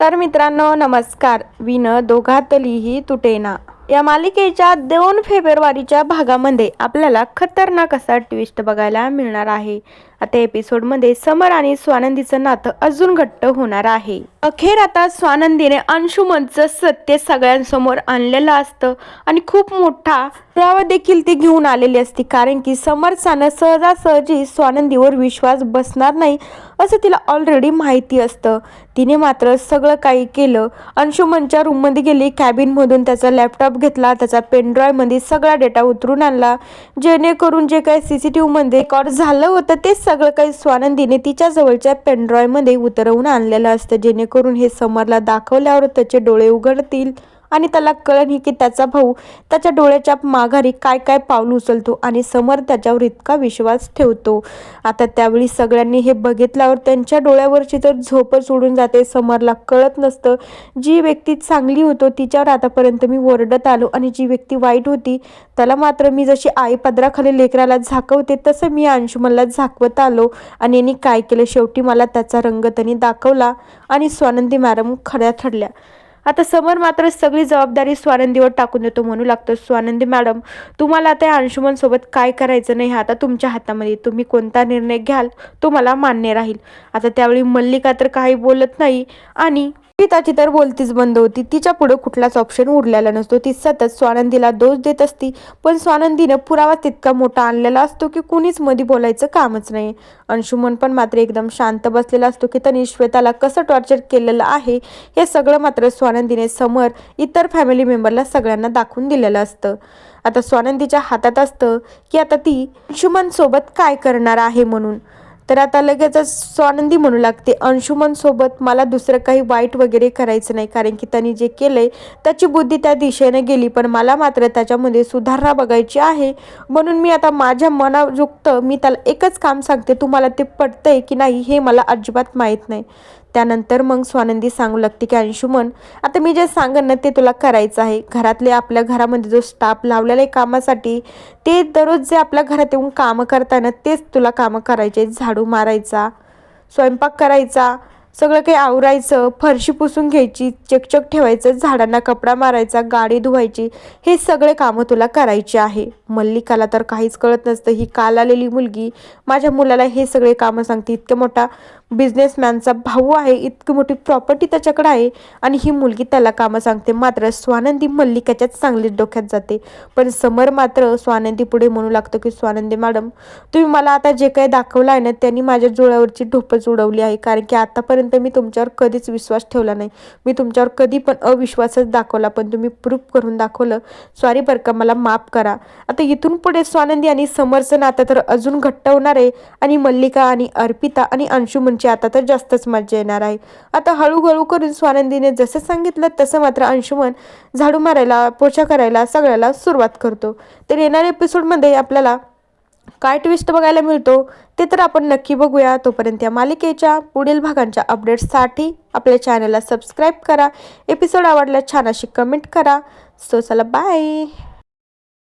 तर मित्रांनो नमस्कार. विन दोघातलीही तुटेना. या मालिकेच्या दोन फेब्रुवारीच्या भागामध्ये आपल्याला खतरनाक असा ट्विस्ट बघायला मिळणार आहे. आता एपिसोडमध्ये समर आणि स्वानंदीचं नातं अजून घट्ट होणार आहे. अखेर आता स्वानंदीने अंशुमनचं सत्य सगळ्यांसमोर आणलेलं असतं आणि खूप मोठा पुरावा देखील ती घेऊन आलेली असते. कारण की समरसानं सहजासहजी स्वानंदीवर विश्वास बसणार नाही असं तिला ऑलरेडी माहिती असतं. तिने मात्र सगळं काही केलं. अंशुमनच्या रूममध्ये गेली कॅबिनमधून त्याचा लॅपटॉप घेतला त्याचा पेनड्रॉयमध्ये सगळा डेटा उतरून आणला. जेणेकरून जे काही सी सी टी व्हीमध्ये रेकॉर्ड झालं होतं ते सगळं काही स्वानंदीने तिच्या जवळच्या पेनड्रॉयमध्ये उतरवून आणलेलं असतं. जेणेकरून हे समरला दाखवल्यावर त्याचे डोळे उघडतील. आणि त्याला कळण की त्याचा भाऊ त्याच्या डोळ्याच्या माघारी काय काय पाऊल उचलतो आणि समर त्याच्यावर इतका विश्वास ठेवतो. आता त्यावेळी सगळ्यांनी हे बघितल्यावर त्यांच्या डोळ्यावरची तर झोपच उडून जाते. समरला कळत नसतं. जी व्यक्ती चांगली होतो तिच्यावर आतापर्यंत मी ओरडत आलो आणि जी व्यक्ती वाईट होती त्याला मात्र मी जशी आई पदराखाली लेकराला झाकवते तसं मी अंशुमनला झाकवत आलो. आणि यांनी काय केलं? शेवटी मला त्याचा रंग त्यांनी दाखवला आणि स्वानंदी मॅडम खऱ्या ठरल्या. आता समर मात्र सगळी जबाबदारी स्वानंदीवर टाकून देतो म्हणू लागतो. स्वानंदी मॅडम तुम्हाला आता अंशुमनसोबत काय करायचं नाही हे आता तुमच्या हातामध्ये. तुम्ही कोणता निर्णय घ्याल तो मला मान्य राहील. आता त्यावेळी मल्लिका तर काही बोलत नाही आणि पिताची तर बोलतीच बंद होती. तिच्या पुढे कुठलाच ऑप्शन उरलेला नसतो. ती सतत स्वानंदीला दोष देत असती. पण स्वानंदीनं पुरावा तितका मोठा आणलेला असतो की कुणीच मध्ये बोलायचं कामच नाही. अंशुमन पण मात्र एकदम शांत बसलेला असतो की त्यांनी श्वेताला कसं टॉर्चर केलेलं आहे हे सगळं मात्र स्वानंदीने समोर इतर फॅमिली मेंबरला सगळ्यांना दाखवून दिलेलं असतं. आता स्वानंदीच्या हातात असतं की आता ती अंशुमन सोबत काय करणार आहे म्हणून? तर आता लगेचच स्वानंदी म्हणू लागते. अंशुमनसोबत मला दुसरं काही वाईट वगैरे करायचं नाही कारण की त्यांनी जे केलंय त्याची बुद्धी त्या दिशेने गेली पण मला मात्र त्याच्यामध्ये सुधारणा बघायची आहे. म्हणून मी आता माझ्या मनायुक्त मी त्याला एकच काम सांगते तुम्हाला ते पटतंय की नाही हे मला अजिबात माहीत नाही. त्यानंतर मग स्वानंदी सांगू लागते की अंशुमन आता मी जे सांगन ना ते तुला करायचं आहे. घरातले आपल्या घरामध्ये जो स्टाफ लावलेला आहे कामासाठी ते दररोज जे आपल्या घरात येऊन कामं करताना तेच तुला कामं करायचे झाडू मारायचा स्वयंपाक करायचा सगळं काही आवरायचं फरशी पुसून घ्यायची चकचक ठेवायचं झाडांना कपडा मारायचा गाडी धुवायची हे सगळे कामं तुला करायचे आहे. मल्लिकाला तर काहीच कळत नसतं. ही काल आलेली मुलगी माझ्या मुलाला हे सगळे कामं सांगते. इतकं मोठा बिझनेसमॅनचा भाऊ आहे इतकी मोठी प्रॉपर्टी त्याच्याकडे आहे आणि ही मुलगी त्याला कामं सांगते. मात्र स्वानंदी मल्लिकाच्याच चांगलीच डोक्यात जाते. पण समर मात्र स्वानंदी पुढे म्हणू लागतो की स्वानंदी मॅडम तुम्ही मला आता जे काही दाखवलं आहे ना त्यांनी माझ्या जुळ्यावरची ढोपच उडवली आहे. कारण की आतापर्यंत मी तुमच्यावर कधीच विश्वास ठेवला नाही. मी तुमच्यावर कधी पण अविश्वासच दाखवला पण तुम्ही प्रूफ करून दाखवलं. सॉरी बरं का मला माफ करा. आता इथून पुढे स्वानंदी आणि समरचं नातं तर अजून घट्ट होणार आहे. आणि मल्लिका आणि अर्पिता आणि अंशुमनची म्हणजे म्हणजे आता तर जास्तच मजा येणार आहे. आता हळूहळू करून स्वानंदीने जसं सांगितलं तसं मात्र अंशुमन झाडू मारायला पोछा करायला सगळ्याला सुरुवात करतो. तर येणाऱ्या एपिसोडमध्ये आपल्याला काय ट्विस्ट बघायला मिळतो ते तर आपण नक्की बघूया. तोपर्यंत या मालिकेच्या पुढील भागांच्या अपडेट्ससाठी आपल्या चॅनलला सबस्क्राईब करा. एपिसोड आवडला छान अशी कमेंट करा. सो चला बाय